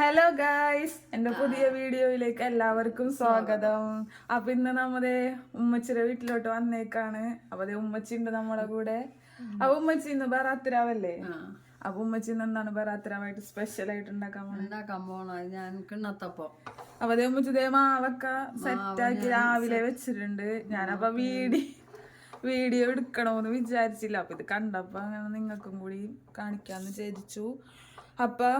Hello guys എന്റെ പുതിയ വീഡിയോയിലേക്ക് എല്ലാവർക്കും സ്വാഗതം. അപ്പൊ ഇന്ന് നമ്മുടെ ഉമ്മച്ചിയുടെ വീട്ടിലോട്ട് വന്നേക്കാണ്. അപ്പൊ അതെ ഉമ്മച്ചി ഉണ്ട് നമ്മളെ കൂടെ. അപ്പൊ ഉമ്മച്ചി ഇന്ന് ബറാത്തിരാവല്ലേ അപ്പൊ ഉമ്മച്ചി ഇന്ന് എന്താണ് ബറാത്തിരാവായിട്ട് സ്പെഷ്യൽ ആയിട്ട് ഉണ്ടാക്കാൻ ഉണ്ടാക്കാൻ പോണ. ഞാൻ കിണ്ണത്തപ്പം. അപ്പൊ അതേ ഉമ്മച്ചി ഇതേ മാവൊക്കെ സെറ്റാക്കി രാവിലെ വെച്ചിട്ടുണ്ട്. ഞാനപ്പൊ വീടി വീഡിയോ എടുക്കണമെന്ന് വിചാരിച്ചില്ല. അപ്പൊ ഇത് കണ്ടപ്പോ അങ്ങനെ നിങ്ങൾക്കും കൂടി കാണിക്കാന്ന് വിചാരിച്ചു. അപ്പൊ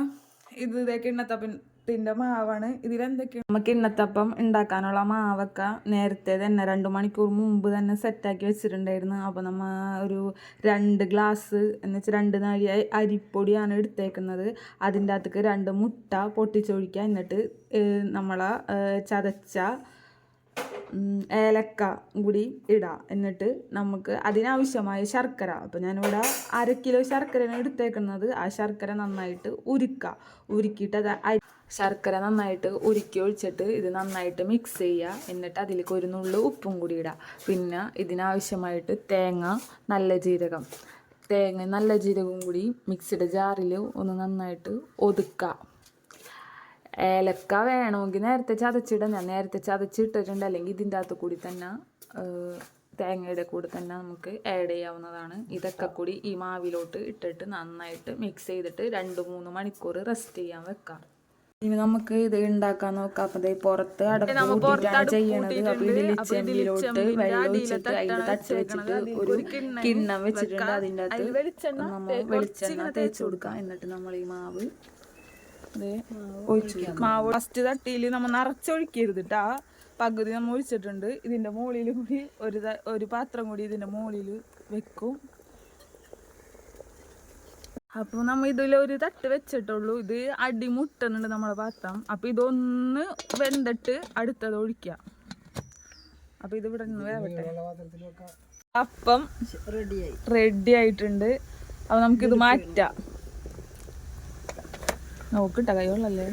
ഇത് ഇതൊക്കെ കിണ്ണത്തപ്പത്തിന്റെ മാവാണ്. ഇതിലെന്തൊക്കെയാണ്? നമുക്ക് ഇണ്ണത്തപ്പം ഉണ്ടാക്കാനുള്ള മാവൊക്കെ നേരത്തെ തന്നെ രണ്ട് മണിക്കൂർ മുമ്പ് തന്നെ സെറ്റാക്കി വെച്ചിട്ടുണ്ടായിരുന്നു. അപ്പോൾ നമ്മ ഒരു രണ്ട് ഗ്ലാസ് എന്ന് വെച്ചാൽ രണ്ട് നാഴി അരിപ്പൊടിയാണ് എടുത്തേക്കുന്നത്. അതിന്റെ അകത്തേക്ക് രണ്ട് മുട്ട പൊട്ടിച്ചൊഴിക്കുക. എന്നിട്ട് നമ്മളെ ചതച്ച ഏലക്ക കൂടി ഇടാം. എന്നിട്ട് നമുക്ക് അതിനാവശ്യമായ ശർക്കര. അപ്പോൾ ഞാനിവിടെ അര കിലോ ശർക്കരയാണ് എടുത്തേക്കുന്നത്. ആ ശർക്കര നന്നായിട്ട് ഉരുക്കുക ഉരുക്കിയിട്ട് അത് ശർക്കര നന്നായിട്ട് ഉരുക്കി ഒഴിച്ചിട്ട് ഇത് നന്നായിട്ട് മിക്സ് ചെയ്യുക. എന്നിട്ട് അതിലേക്ക് ഒരു നുള്ളു ഉപ്പും കൂടി ഇടുക പിന്നെ ഇതിനാവശ്യമായിട്ട് തേങ്ങ നല്ല ജീരകം. തേങ്ങ നല്ല ജീരകവും കൂടി മിക്സിയുടെ ജാറിൽ ഒന്ന് നന്നായിട്ട് ഒതുക്കുക. ഏലക്ക വേണമെങ്കിൽ നേരത്തെ ചതച്ചിടാം ഞാൻ നേരത്തെ ചതച്ചിട്ടിട്ടുണ്ട്. അല്ലെങ്കിൽ ഇതിന്റെ അകത്ത് കൂടി തന്നെ തേങ്ങയുടെ കൂടി തന്നെ നമുക്ക് ആഡ് ചെയ്യാവുന്നതാണ്. ഇതൊക്കെ കൂടി ഈ മാവിലോട്ട് ഇട്ടിട്ട് നന്നായിട്ട് മിക്സ് ചെയ്തിട്ട് രണ്ട് മൂന്ന് മണിക്കൂർ റെസ്റ്റ് ചെയ്യാൻ വെക്കാം. ഇനി നമുക്ക് ഇത് ഉണ്ടാക്കാൻ നോക്കാം. അപ്പൊ പുറത്ത് അടപ്പ് കൂട്ടിയിട്ടാണ് ചെയ്യണത്. അപ്പൊ ഇതിൽ ചെമ്പിലോട്ട് വെള്ളം ഒഴിച്ചിട്ട് അതിൽ തട്ട് വെച്ചിട്ട് ഒരു കിണ്ണം വെച്ചിട്ടുണ്ട്. അതിന്റെ അകത്ത് നമ്മൾ വെളിച്ചെണ്ണ തേച്ച് കൊടുക്കാം. എന്നിട്ട് നമ്മൾ ഈ മാവ് ഒഴിച്ചു മാവ് ഫസ്റ്റ് തട്ടിയിൽ നമ്മൾ നിറച്ചൊഴിക്കരുത് കേട്ടാ പകുതി നമ്മൾ ഒഴിച്ചിട്ടുണ്ട്. ഇതിന്റെ മുകളിൽ കൂടി ഒരു ഒരു പാത്രം കൂടി ഇതിന്റെ മുകളിൽ വെക്കും. അപ്പോൾ നമ്മൾ ഇതിൽ ഒരു തട്ട് വെച്ചിട്ടുള്ളൂ. ഇത് അടി മുട്ടുന്നുണ്ട് നമ്മളെ പാത്രം. അപ്പോൾ ഇതൊന്ന് വെന്തിട്ട് അടുത്തത് ഒഴിക്കുക അപ്പോൾ ഇത് ഇവിടെ നിന്ന് വേവട്ടെ. അപ്പം റെഡി ആയിട്ടുണ്ട്. അപ്പോൾ നമുക്കിത് മാറ്റാം. നോക്കിട്ട കൈവെള്ളല്ലേ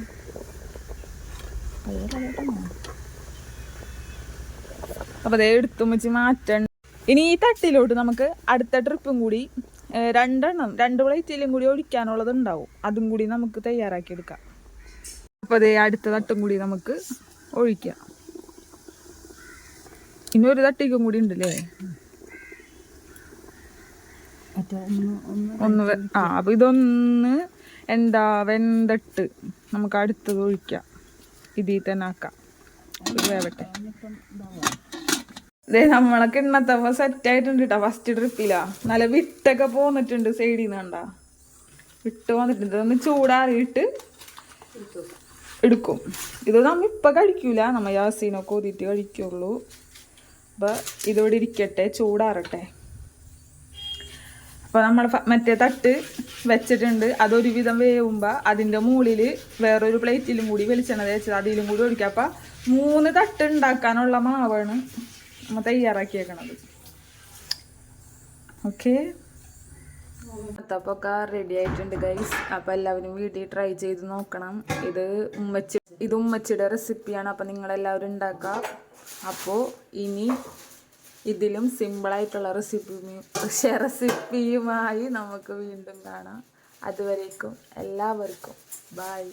അപ്പൊ അതേ എടുത്തും വെച്ച് മാറ്റണ്ട ഇനി ഈ തട്ടിലോട്ട് നമുക്ക് അടുത്ത ട്രിപ്പും കൂടി രണ്ടെണ്ണം രണ്ട് പ്ലേറ്റിലും കൂടി ഒഴിക്കാനുള്ളത് ഉണ്ടാവും അതും കൂടി നമുക്ക് തയ്യാറാക്കി എടുക്കാം. അപ്പൊ അതേ അടുത്ത തട്ടും കൂടി നമുക്ക് ഒഴിക്കാം. ഇനി ഒരു തട്ടിക്കും കൂടി ഉണ്ടല്ലേ? ഒന്ന് ആ അപ്പൊ ഇതൊന്ന് എന്താ വെന്തട്ട്. നമുക്ക് അടുത്തത് ഒഴിക്കാം. ഇതിൽ തന്നെ ആക്കാം. വേവട്ടെ. ഇതേ നമ്മളൊക്കെ സെറ്റ് ആയിട്ടുണ്ട് കേട്ടോ ഫസ്റ്റ് ട്രിപ്പിലാ നല്ല വിട്ടൊക്കെ പോന്നിട്ടുണ്ട് സൈഡിൽ നിന്ന് കണ്ടാ. വിട്ട് വന്നിട്ടുണ്ട്. ഇതൊന്ന് ചൂടാറിയിട്ട് എടുക്കും. ഇത് നമ്മ ഇപ്പൊ കഴിക്കൂല. നമ്മ യാസീനൊക്കെ ഊതിയിട്ട് കഴിക്കുള്ളൂ. അപ്പൊ ഇതോടെ ഇരിക്കട്ടെ. ചൂടാറട്ടെ. അപ്പോൾ നമ്മൾ മറ്റേ തട്ട് വെച്ചിട്ടുണ്ട്. അതൊരുവിധം വേവുമ്പോൾ അതിന്റെ മുകളിൽ വേറൊരു പ്ലേറ്റിലും കൂടി വെളിച്ചെണ്ണ തേച്ചത് അതിലും കൂടി ഒഴിക്കുക അപ്പം മൂന്ന് തട്ട് ഉണ്ടാക്കാനുള്ള മാവാണ് നമ്മൾ തയ്യാറാക്കിയേക്കണത്. ഓക്കെ? ഒക്കെ റെഡി ആയിട്ടുണ്ട് ഗൈസ് അപ്പോൾ എല്ലാവരും വീട്ടിൽ ട്രൈ ചെയ്ത് നോക്കണം. ഇത് ഉമ്മച്ചി ഇത് ഉമ്മച്ചിയുടെ റെസിപ്പിയാണ് അപ്പോൾ നിങ്ങളെല്ലാവരും ഉണ്ടാക്കുക അപ്പോൾ ഇനി ഇതിലും സിമ്പിളായിട്ടുള്ള റെസിപ്പി റെസിപ്പിയുമായി നമുക്ക് വീണ്ടും കാണാം. അതുവരേക്കും എല്ലാവർക്കും. ബൈ